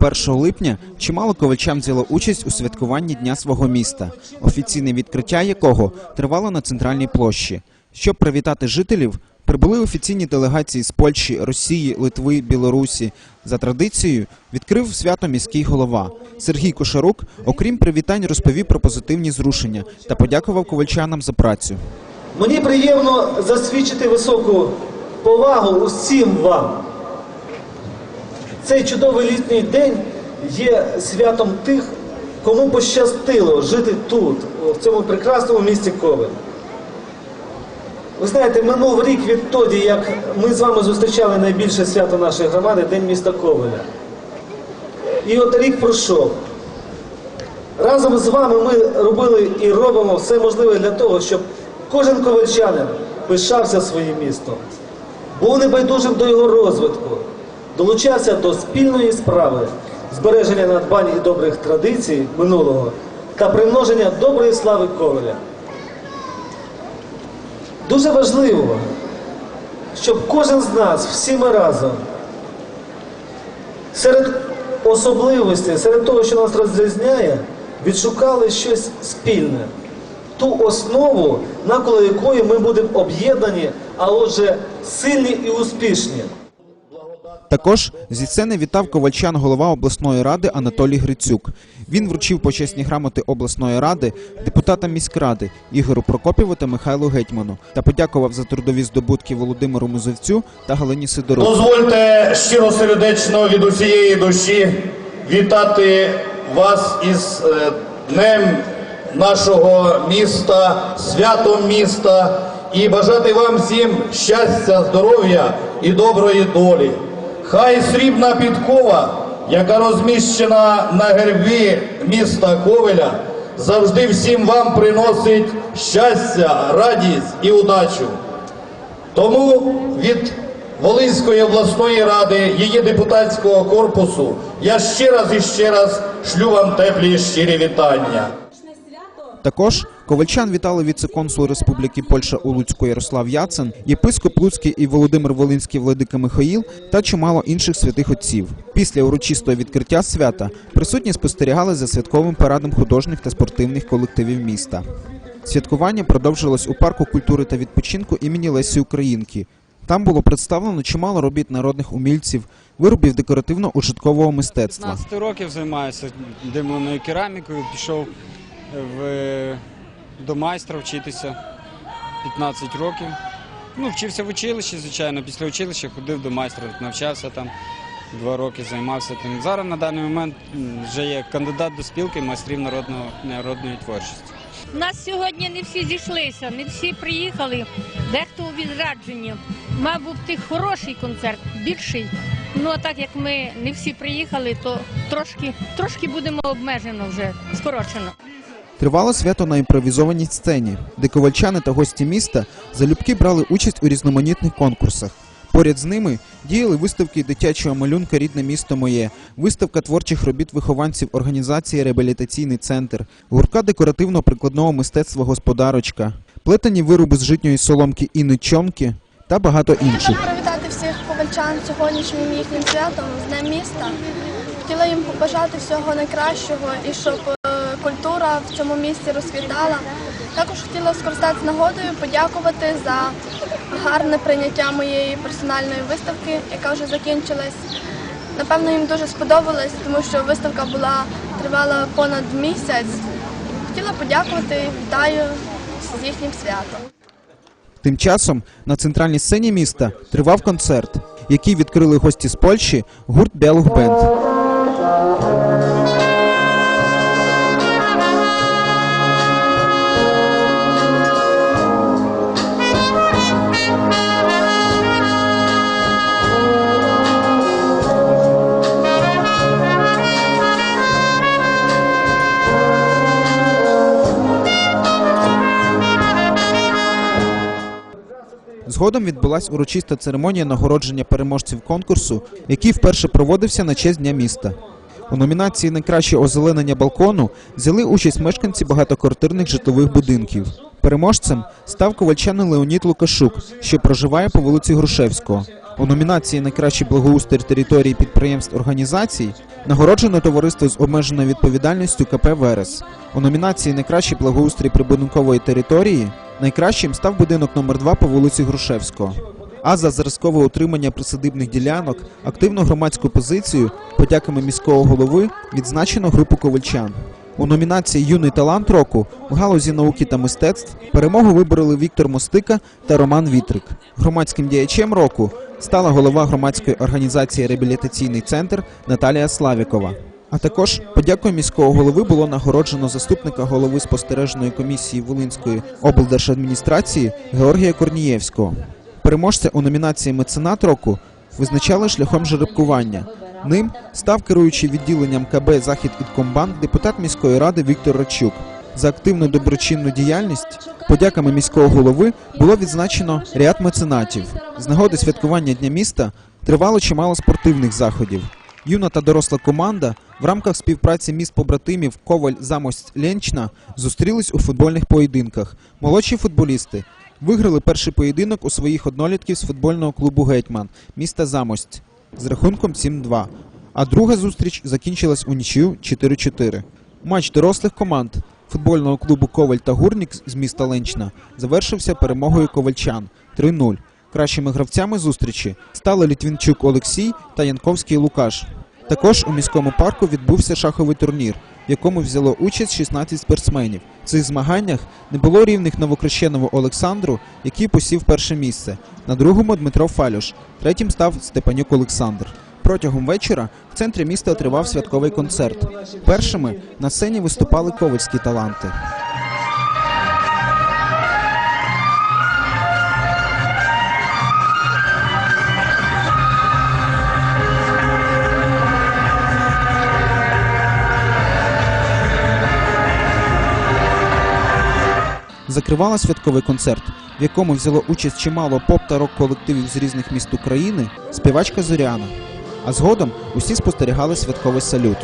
1 липня чимало ковальчан взяло участь у святкуванні дня свого міста, офіційне відкриття якого тривало на центральній площі. Щоб привітати жителів, прибули офіційні делегації з Польщі, Росії, Литви, Білорусі. За традицією відкрив свято міський голова Сергій Кошарук. Окрім привітань, розповів про позитивні зрушення та подякував ковальчанам за працю. Мені приємно засвідчити високу повагу усім вам. Цей чудовий літній день є святом тих, кому пощастило жити тут, в цьому прекрасному місті Ковель. Ви знаєте, минув рік відтоді, як ми з вами зустрічали найбільше свято нашої громади День міста Ковеля. І от рік пройшов. Разом з вами ми робили і робимо все можливе для того, щоб кожен ковальчанин пишався своїм містом, був небайдужим до його розвитку, долучався до спільної справи збереження надбань і добрих традицій минулого та примноження доброї слави Ковеля. Дуже важливо, щоб кожен з нас, всі ми разом, серед особливостей, серед того, що нас розрізняє, відшукали щось спільне, ту основу, навколо якої ми будемо об'єднані, а отже, сильні і успішні. Також зі сцени вітав ковальчан голова обласної ради Анатолій Грицюк. Він вручив почесні грамоти обласної ради депутатам міськради Ігору Прокопєву та Михайлу Гетьману та подякував за трудові здобутки Володимиру Музовцю та Галині Сидорук. Дозвольте щиро сердечно від усієї душі вітати вас із е, днем нашого міста, святом міста і бажати вам всім щастя, здоров'я і доброї долі. Хай срібна підкова, яка розміщена на гербі міста Ковеля, завжди всім вам приносить щастя, радість і удачу. Тому від Волинської обласної ради, її депутатського корпусу, я ще раз і ще раз шлю вам теплі і щирі вітання. Також ковальчан вітали віце-консул Республіки Польща у Луцьку Ярослав Яцен, єпископ Луцький і Володимир Волинський владика Михаїл та чимало інших святих отців. Після урочистого відкриття свята присутні спостерігали за святковим парадом художніх та спортивних колективів міста. Святкування продовжилось у парку культури та відпочинку імені Лесі Українки. Там було представлено чимало робіт народних умільців, виробів декоративно-ужиткового мистецтва. 15 років займаюся димленою керамікою, пішов в, до майстра вчитися 15 років. Ну, вчився в училищі, звичайно, після училища ходив до майстра, навчався там два роки, займався тим. Зараз на даний момент вже є кандидат до спілки майстрів народного, народної творчості. У нас сьогодні не всі зійшлися, не всі приїхали, дехто у відрядженні. Мав бути хороший концерт, більший. Ну а так як ми не всі приїхали, то трошки, трошки будемо обмежено вже скорочено. Тривало свято на імпровізованій сцені, де ковальчани та гості міста залюбки брали участь у різноманітних конкурсах. Поряд з ними діяли виставки дитячого малюнка Рідне місто моє, виставка творчих робіт вихованців організації Реабілітаційний центр, гуртка декоративно-прикладного мистецтва Господарочка, плетені вироби з житньої соломки і ничонки та багато інших. Хотіла привітати всіх ковальчан сьогоднішнім їхнім святом з Днем міста. Хотіла їм побажати всього найкращого і щоб культура в цьому місті розквітала. Також хотіла скористатися нагодою, подякувати за гарне прийняття моєї персональної виставки, яка вже закінчилась. Напевно, їм дуже сподобалось, тому що виставка була тривала понад місяць. Хотіла подякувати, вітаю з їхнім святом. Тим часом на центральній сцені міста тривав концерт, який відкрили гості з Польщі гурт Бялух Згодом відбулась урочиста церемонія нагородження переможців конкурсу, який вперше проводився на честь Дня міста. У номінації Найкраще озеленення балкону взяли участь мешканці багатоквартирних житлових будинків. Переможцем став ковальчанин Леонід Лукашук, що проживає по вулиці Грушевського. У номінації Найкращий благоустрій території підприємств організацій нагороджено товариство з обмеженою відповідальністю КП Верес. У номінації Найкращий благоустрій прибудинкової території найкращим став будинок номер 2 по вулиці Грушевського. А за зразкове утримання присадибних ділянок, активну громадську позицію, подяками міського голови відзначено групу ковальчан. У номінації Юний талант року в галузі науки та мистецтв перемогу вибороли Віктор Мостика та Роман Вітрик. Громадським діячем року стала голова громадської організації Реабілітаційний центр Наталія Славікова. А також подякою міського голови було нагороджено заступника голови спостережної комісії Волинської облдержадміністрації Георгія Корнієвського. Переможця у номінації Меценат року визначали шляхом жеребкування. Ним став керуючий відділенням КБ Захід Іткомбанк депутат міської ради Віктор Рачук. За активну доброчинну діяльність подяками міського голови було відзначено ряд меценатів. З нагоди святкування Дня міста тривало чимало спортивних заходів. Юна та доросла команда в рамках співпраці міст побратимів Коваль Замость Ленчна зустрілись у футбольних поєдинках. Молодші футболісти виграли перший поєдинок у своїх однолітків з футбольного клубу Гетьман міста Замость з рахунком 7-2. А друга зустріч закінчилась у нічию 4-4. Матч дорослих команд футбольного клубу Коваль та Гурнік з міста Ленчна завершився перемогою ковальчан 3-0. Кращими гравцями зустрічі стали Літвінчук Олексій та Янковський Лукаш. Також у міському парку відбувся шаховий турнір, в якому взяло участь 16 спортсменів. В цих змаганнях не було рівних новокрещенову Олександру, який посів перше місце. На другому Дмитро Фалюш, третім став Степанюк Олександр. Протягом вечора в центрі міста тривав святковий концерт. Першими на сцені виступали ковальські таланти. Закривала святковий концерт, в якому взяло участь чимало поп та рок колективів з різних міст України, співачка Зоряна. А згодом усі спостерігали святковий салют.